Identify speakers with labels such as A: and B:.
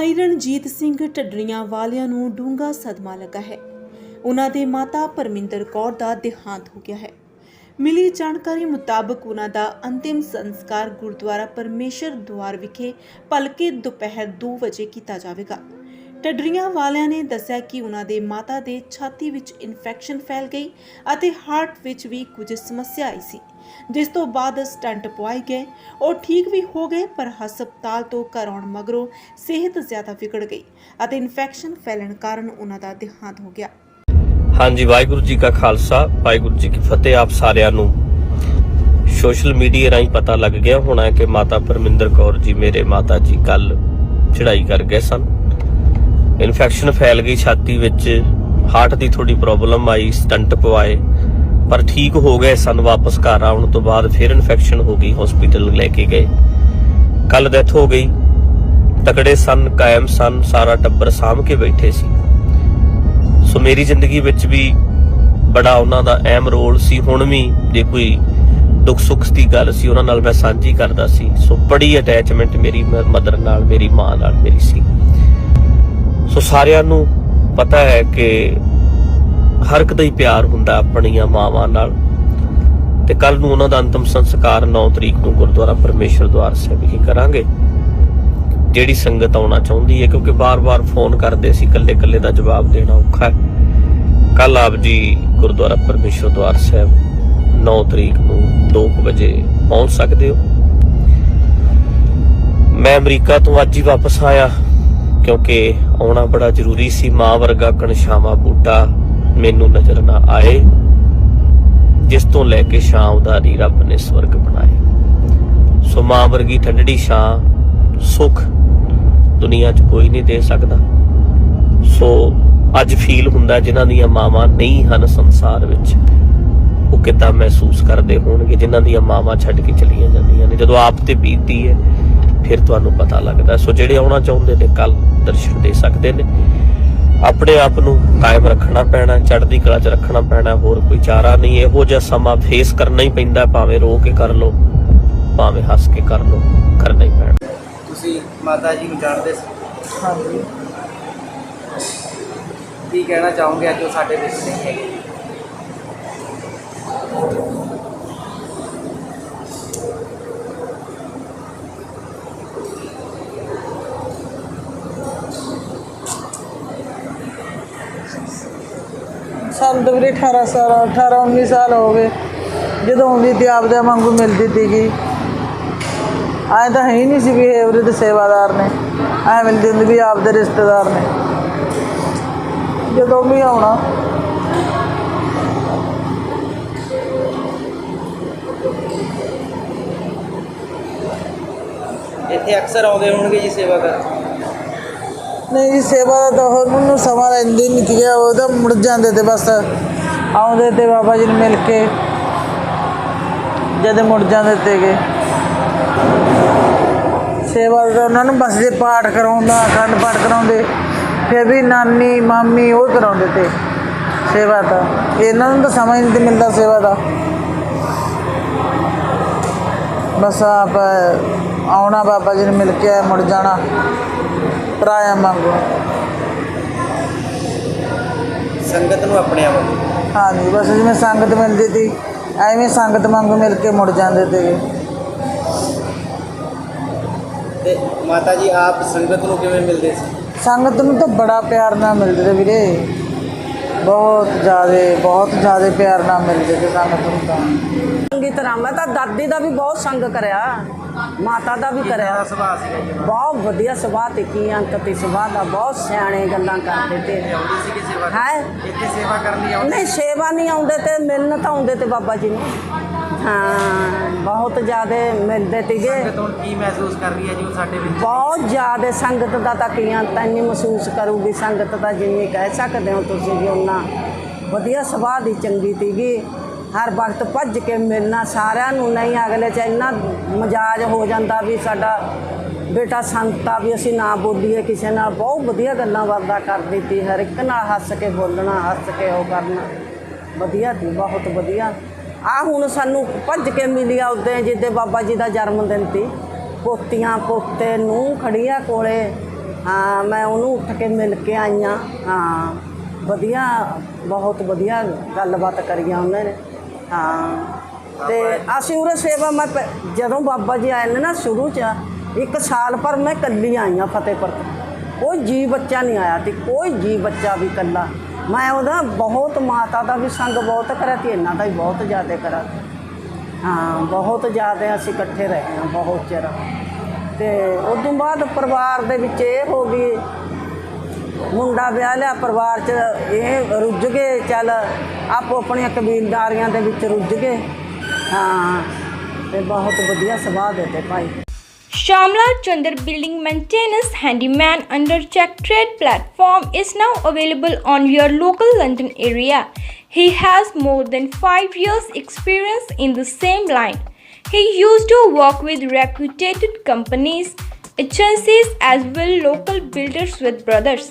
A: ਭਾਈ ਰਣਜੀਤ ਸਿੰਘ ਢੱਡਰੀਆਂ ਵਾਲਿਆਂ ਨੂੰ ਡੂੰਘਾ ਸਦਮਾ ਲੱਗਾ ਹੈ। ਉਹਨਾਂ ਦੇ ਮਾਤਾ ਪਰਮਿੰਦਰ ਕੌਰ ਦਾ ਦੇਹਾਂਤ ਹੋ ਗਿਆ ਹੈ। ਮਿਲੀ ਜਾਣਕਾਰੀ ਮੁਤਾਬਕ ਉਹਨਾਂ ਦਾ ਅੰਤਿਮ ਸੰਸਕਾਰ ਗੁਰਦੁਆਰਾ ਪਰਮੇਸ਼ਰ ਦੁਆਰ ਵਿਖੇ ਭਲਕੇ ਦੁਪਹਿਰ 2 ਵਜੇ ਕੀਤਾ ਜਾਵੇਗਾ। ਢੱਡਰੀਆਂ ਵਾਲਿਆਂ ਨੇ ਦੱਸਿਆ ਕਿ ਉਹਨਾਂ ਦੇ ਮਾਤਾ ਦੇ ਛਾਤੀ ਵਿੱਚ ਇਨਫੈਕਸ਼ਨ ਫੈਲ ਗਈ ਅਤੇ ਹਾਰਟ ਵਿੱਚ ਵੀ ਕੁਝ ਸਮੱਸਿਆ ਆਈ ਸੀ, ਜਿਸ ਤੋਂ ਬਾਅਦ ਸਟੰਟ ਪਵਾਏ ਗਏ। ਉਹ ਠੀਕ ਵੀ ਹੋ ਗਏ, ਪਰ ਹਸਪਤਾਲ ਤੋਂ ਘਰ ਆਉਣ ਮਗਰੋਂ ਸਿਹਤ ਜ਼ਿਆਦਾ ਵਿਗੜ ਗਈ ਅਤੇ ਇਨਫੈਕਸ਼ਨ ਫੈਲਣ ਕਾਰਨ ਉਹਨਾਂ ਦਾ ਦੇਹਾਂਤ ਹੋ ਗਿਆ।
B: ਹਾਂਜੀ, ਵਾਹਿਗੁਰੂ ਜੀ ਕਾ ਖਾਲਸਾ, ਵਾਹਿਗੁਰੂ ਜੀ ਕੀ ਫਤਿਹ ਆਪ ਸਾਰਿਆਂ ਨੂੰ। ਸੋਸ਼ਲ ਮੀਡੀਆ ਰਾਹੀਂ ਪਤਾ ਲੱਗ ਗਿਆ ਹੋਣਾ ਕਿ ਮਾਤਾ ਪਰਮਿੰਦਰ ਕੌਰ ਜੀ ਮੇਰੇ ਮਾਤਾ ਜੀ ਕੱਲ ਚੜਾਈ ਕਰ ਗਏ ਸਨ। ਇਨਫੈਕਸ਼ਨ ਫੈਲ ਗਈ ਛਾਤੀ ਵਿੱਚ ਹਾਰਟ ਦੀ ਥੋੜੀ ਪ੍ਰੋਬਲਮ ਆਈ ਸਟੰਟ ਪਵਾਏ, ਪਰ ਠੀਕ ਹੋ ਗਏ ਸਨ, ਵਾਪਸ ਘਰ ਆਉਣ ਤੋਂ ਬਾਅਦ ਫਿਰ ਇਨਫੈਕਸ਼ਨ ਹੋ ਗਈ ਹਸਪੀਟਲ ਲੈ ਕੇ ਗਏ। ਕੱਲ ਡੈਥ ਹੋ ਗਈ। ਤਕੜੇ ਸਨ, ਕਾਇਮ ਸਨ, ਸਾਰਾ ਟੱਬਰ ਸਾਂਭ ਕੇ ਬੈਠੇ ਸੀ। ਸੋ ਮੇਰੀ ਜ਼ਿੰਦਗੀ ਵਿੱਚ ਵੀ ਬੜਾ ਉਹਨਾਂ ਦਾ ਅਹਿਮ ਰੋਲ ਸੀ। ਹੁਣ ਵੀ ਜੇ ਕੋਈ ਦੁੱਖ ਸੁੱਖ ਦੀ ਗੱਲ ਸੀ, ਉਹਨਾਂ ਨਾਲ ਮੈਂ ਸਾਂਝੀ ਕਰਦਾ ਸੀ। ਸੋ ਬੜੀ ਅਟੈਚਮੈਂਟ ਮੇਰੀ ਮਦਰ ਨਾਲ, ਮੇਰੀ ਮਾਂ ਨਾਲ ਮੇਰੀ ਸੀ। ਸੋ ਸਾਰਿਆਂ ਨੂੰ ਪਤਾ ਹੈ ਕਿ ਹਰ ਇੱਕ ਦਾ ਹੀ ਪਿਆਰ ਹੁੰਦਾ ਆਪਣੀਆਂ ਮਾਵਾਂ ਨਾਲ। ਤੇ ਕੱਲ ਨੂੰ ਉਹਨਾਂ ਦਾ ਅੰਤਮ ਸੰਸਕਾਰ 9 ਤਰੀਕ ਨੂੰ ਗੁਰਦੁਆਰਾ ਪਰਮੇਸ਼ਰ ਦੁਆਰ ਸਾਹਿਬ ਵਿਖੇ ਕਰਾਂਗੇ। ਜਿਹੜੀ ਸੰਗਤ ਆਉਣਾ ਚਾਹੁੰਦੀ ਹੈ, ਕਿਉਂਕਿ ਬਾਰ-ਬਾਰ ਫੋਨ ਕਰਦੇ ਸੀ, ਇਕੱਲੇ-ਇਕੱਲੇ ਦਾ ਜਵਾਬ ਦੇਣਾ ਔਖਾ ਹੈ। ਕੱਲ ਆਪ ਜੀ ਗੁਰਦੁਆਰਾ ਪਰਮੇਸ਼ਰ ਦਵਾਰ ਸਾਹਿਬ 9 ਤਰੀਕ ਨੂੰ 2 ਵਜੇ ਪਹੁੰਚ ਸਕਦੇ ਹੋ। ਮੈਂ ਅਮਰੀਕਾ ਤੋਂ ਅੱਜ ਹੀ ਵਾਪਸ ਆਇਆ। ਕਿਉਂਕਿ ਆਉਣਾ ਬੜਾ ਜ਼ਰੂਰੀ ਸੀ, ਮਾਂ ਵਰਗਾ ਕਣਸ਼ਾਵਾ ਬੂਟਾ ਮੈਨੂੰ ਨਜ਼ਰ ਨਾ ਆਏ, ਜਿਸ ਤੋਂ ਲੈ ਕੇ ਛਾਂ ਉਦਾਰੀ ਰੱਬ ਨੇ ਸਵਰਗ ਬਣਾਏ। ਸੋ ਮਾਂ ਵਰਗੀ ਠੰਡੜੀ ਛਾਂ ਸੁਖ ਦੁਨੀਆ 'ਚ ਕੋਈ ਨਹੀਂ ਦੇ ਸਕਦਾ। ਸੋ ਅੱਜ ਫੀਲ ਹੁੰਦਾ ਜਿਨ੍ਹਾਂ ਦੀਆਂ ਮਾਵਾਂ ਨਹੀਂ ਹਨ ਸੰਸਾਰ ਵਿੱਚ, ਉਹ ਕਿੱਦਾਂ ਮਹਿਸੂਸ ਕਰਦੇ ਹੋਣਗੇ ਜਿਨ੍ਹਾਂ ਦੀਆਂ ਮਾਵਾਂ ਛੱਡ ਕੇ ਚਲੀਆਂ ਜਾਂਦੀਆਂ ਨੇ। ਜਦੋਂ ਆਪ ਤੇ ਬੀਤਦੀ ਹੈ, ਫਿਰ ਤੁਹਾਨੂੰ ਪਤਾ ਲੱਗਦਾ। ਸੋ ਜਿਹੜੇ ਆਉਣਾ ਚਾਹੁੰਦੇ ਨੇ ਕੱਲ ਦਰਸ਼ਨ ਦੇ ਸਕਦੇ ਨੇ। ਆਪਣੇ ਆਪ ਨੂੰ ਕਾਇਮ ਰੱਖਣਾ ਪੈਣਾ ਚੜ੍ਹਦੀ ਕਲਾ 'ਚ ਰੱਖਣਾ ਪੈਣਾ ਹੋਰ ਕੋਈ ਚਾਰਾ ਨਹੀਂ। ਇਹੋ ਜਿਹਾ ਸਮਾਂ ਫੇਸ ਕਰਨਾ ਹੀ ਪੈਂਦਾ ਭਾਵੇਂ ਰੋ ਕੇ ਕਰ ਲਓ ਭਾਵੇਂ ਹੱਸ ਕੇ ਕਰ ਲਓ ਕਰਨਾ ਹੀ ਪੈਣਾ।
C: ਤੁਸੀਂ ਮਾਤਾ ਜੀ ਨੂੰ ਜਾਣਦੇ ਸੀ?
D: ਹਾਂਜੀ।
C: ਕੀ ਕਹਿਣਾ ਚਾਹੋਗੇ ਅੱਜ ਉਹ ਸਾਡੇ ਵਿੱਚ ਨਹੀਂ ਹੈਗੇ?
D: ਸਾਨੂੰ 18 ਸਾਲ 18 19 ਸਾਲ ਹੋ ਗਏ। ਜਦੋਂ ਆਉਂਦੀ ਤੇ ਆਪਦੇ ਵਾਂਗੂ ਮਿਲਦੀ ਸੀਗੀ। ਐ ਤਾਂ ਹੈ ਹੀ ਨਹੀਂ ਸੀ ਵੀ ਦੇ ਸੇਵਾਦਾਰ ਨੇ। ਐ ਮਿਲਦੀ ਹੁੰਦੀ ਵੀ ਆਪਦੇ ਰਿਸ਼ਤੇਦਾਰ ਨੇ। ਜਦੋਂ ਵੀ ਆਉਣਾ।
C: ਇੱਥੇ ਅਕਸਰ ਆਉਂਦੇ ਹੋਣਗੇ ਜੀ ਸੇਵਾ ਕਰਨ
D: ਨਹੀਂ ਜੀ, ਸੇਵਾ ਦਾ ਤਾਂ ਹੋਰ ਮੈਨੂੰ ਸਮਾਂ ਲੈਂਦੀ ਨਹੀਂ ਗਿਆ ਉਹ ਤਾਂ ਮੁੜ ਜਾਂਦੇ ਤੇ ਬਸ ਆਉਂਦੇ ਤੇ ਬਾਬਾ ਜੀ ਨੂੰ ਮਿਲ ਕੇ, ਜਦ ਮੁੜ ਜਾਂਦੇ ਤੇਗੇ ਸੇਵਾ ਦਾ ਉਹਨਾਂ ਨੂੰ ਬਸ ਜੇ ਪਾਠ ਕਰਾਉਂਦਾ, ਅਖੰਡ ਪਾਠ ਕਰਾਉਂਦੇ, ਫਿਰ ਵੀ ਨਾਨੀ, ਮਾਮੀ ਉਹ ਕਰਾਉਂਦੇ ਤੇ ਸੇਵਾ ਤਾਂ ਇਹਨਾਂ ਨੂੰ ਤਾਂ ਸਮਾਂ ਨਹੀਂ ਮਿਲਦਾ ਸੇਵਾ ਦਾ। ਬਸ ਆਪ ਆਉਣਾ, ਬਾਬਾ ਜੀ ਨੂੰ ਮਿਲ ਕੇ ਮੁੜ ਜਾਣਾ। ਪਰਾਇਆ ਮੰਗੋ।
C: ਸੰਗਤ ਨੂੰ ਆਪਣੇ ਆਪ
D: ਹਾਂਜੀ ਬਸ ਜਿਵੇਂ ਸੰਗਤ ਮਿਲਦੀ ਤੀ ਐਵੇਂ ਸੰਗਤ ਵਾਂਗੂ ਮਿਲ ਕੇ ਮੁੜ ਜਾਂਦੇ ਤੇ।
C: ਤੇ ਮਾਤਾ ਜੀ ਆਪ ਸੰਗਤ ਨੂੰ ਕਿਵੇਂ ਮਿਲਦੇ ਸੀ?
D: ਸੰਗਤ ਨੂੰ ਤਾਂ ਬੜਾ ਪਿਆਰ ਨਾਲ ਮਿਲਦੇ ਤੇ ਵੀਰੇ। ਬਹੁਤ ਜ਼ਿਆਦੇ ਬਹੁਤ ਜ਼ਿਆਦੇ ਪਿਆਰ ਨਾਲ ਮਿਲਦੇ ਤੇ ਸੰਗਤ ਨੂੰ ਤਾਂ।
E: ਚੰਗੀ ਤਰ੍ਹਾਂ। ਮੈਂ ਤਾਂ ਦਾਦੀ ਦਾ ਵੀ ਬਹੁਤ ਸੰਗ ਕਰਿਆ। ਮਾਤਾ ਦਾ ਵੀ ਕਰਿਆ।
C: ਸੁਭਾਅ ਸੀਗਾ ਜੀ
E: ਬਹੁਤ ਵਧੀਆ ਸੁਭਾਅ ਤੇ ਕੀ ਅੰਕ ਤੇ ਸੁਭਾਅ ਦਾ ਬਹੁਤ ਸਿਆਣੇ ਗੱਲਾਂ ਕਰਦੇ ਤੇ।
C: ਆਉਂਦੀ ਸੀ ਕਿ ਸੇਵਾ
E: ਹੈ?
C: ਇੱਥੇ ਸੇਵਾ ਕਰਨ ਲਈ ਆਉਂਦੇ
E: ਨਹੀਂ ਸੇਵਾ ਨਹੀਂ ਆਉਂਦੇ ਤੇ ਮਿਲਣ ਤਾਂ ਆਉਂਦੇ ਤੇ ਬਾਬਾ ਜੀ ਨੂੰ। ਹਾਂ ਬਹੁਤ ਜ਼ਿਆਦਾ ਮਿਲਦੇ ਤੀਗੇ
C: ਸੰਗਤ ਹੁਣ ਕੀ ਮਹਿਸੂਸ ਕਰ ਰਹੀ ਹੈ ਜੀ ਉਹ ਸਾਡੇ ਵਿੱਚ?
E: ਬਹੁਤ ਜ਼ਿਆਦਾ ਸੰਗਤ ਦਾ ਤਾਂ ਕੀਆਂ ਤੈਨੂੰ ਮਹਿਸੂਸ ਕਰੂਗੀ ਸੰਗਤ ਦਾ ਜਿੰਨੀ ਕਹਿ ਸਕਦੇ ਹੋ ਤੁਸੀਂ ਵੀ ਉਹਨਾਂ ਵਧੀਆ ਸੁਭਾਅ ਦੀ ਚੰਗੀ ਤੀਗੀ ਹਰ ਵਕਤ ਭੱਜ ਕੇ ਮਿਲਣਾ ਸਾਰਿਆਂ ਨੂੰ ਨਹੀਂ, ਅਗਲੇ ਚ ਇੰਨਾ ਮਜਾਜ ਹੋ ਜਾਂਦਾ ਵੀ ਸਾਡਾ ਬੇਟਾ ਸੰਤਾ ਵੀ ਅਸੀਂ ਨਾ ਬੋਲੀਏ, ਕਿਸੇ ਨਾਲ ਬਹੁਤ ਵਧੀਆ ਗੱਲਾਂ ਬਾਤਾਂ ਕਰਦੀ ਤੀ ਹਰ ਇੱਕ ਨਾਲ ਹੱਸ ਕੇ ਬੋਲਣਾ, ਹੱਸ ਕੇ ਉਹ ਕਰਨਾ। ਵਧੀਆ ਤੀ ਬਹੁਤ ਵਧੀਆ। ਆ ਹੁਣ ਸਾਨੂੰ ਭੱਜ ਕੇ ਮਿਲਿਆ ਉਦੋਂ ਜਿੱਦੇ ਬਾਬਾ ਜੀ ਦਾ ਜਨਮ ਦਿਨ ਸੀ। ਪੋਤੀਆਂ ਪੋਤੇ ਨੂੰ ਖੜੀਆਂ ਕੋਲੇ, ਹਾਂ, ਮੈਂ ਉਹਨੂੰ ਉੱਠ ਕੇ ਮਿਲ ਕੇ ਆਈਆਂ ਹਾਂ, ਵਧੀਆ, ਬਹੁਤ ਵਧੀਆ ਗੱਲਬਾਤ ਕਰੀਆਂ ਉਹਨਾਂ। ਨੇ ਹਾਂ। ਤੇ ਅਸੀਂ ਉਰੇ ਸੇਵਾ ਮੈਂ ਪ- ਜਦੋਂ ਬਾਬਾ ਜੀ ਆਏ ਨੇ ਨਾ ਸ਼ੁਰੂ ਚ, ਇੱਕ ਸਾਲ ਪਰ ਮੈਂ ਇਕੱਲੀ ਆਈਆਂ ਫਤਿਹਪੁਰ ਤੋਂ। ਕੋਈ ਜੀ ਬੱਚਾ ਨਹੀਂ ਆਇਆ ਤੇ ਕੋਈ ਜੀ ਬੱਚਾ ਵੀ ਇਕੱਲਾ। ਮੈਂ ਉਹਦਾ ਬਹੁਤ ਮਾਤਾ ਦਾ ਵੀ ਸੰਗ ਬਹੁਤ ਕਰਿਆ ਤੇ ਇਹਨਾਂ ਦਾ ਵੀ ਬਹੁਤ ਜ਼ਿਆਦਾ ਕਰਾ ਹਾਂ, ਬਹੁਤ ਜ਼ਿਆਦਾ ਅਸੀਂ ਇਕੱਠੇ ਰਹੇ ਹਾਂ, ਬਹੁਤ ਚਿਰ। ਤੇ ਉਸ ਤੋਂ ਬਾਅਦ ਪਰਿਵਾਰ ਦੇ ਵਿੱਚ ਇਹ ਹੋ ਗਈ ਮੁੰਡਾ ਵਿਆਹ ਲਿਆ ਪਰਿਵਾਰ 'ਚ ਇਹ ਰੁੱਝ ਗਏ ਚੱਲ ਆਪੋ ਆਪਣੀਆਂ ਕਬੀਲਦਾਰੀਆਂ ਦੇ ਵਿੱਚ ਰੁੱਝ ਗਏ ਹਾਂ ਤੇ ਬਹੁਤ ਵਧੀਆ ਸੁਭਾਅ ਦੇ ਤੇ ਭਾਈ
F: Shamla Chandar Building Maintenance Handyman under Check Trade platform is now available on your local London area. He has more than 5 years experience in the same line. He used to work with reputed companies, agencies as well local builders with brothers.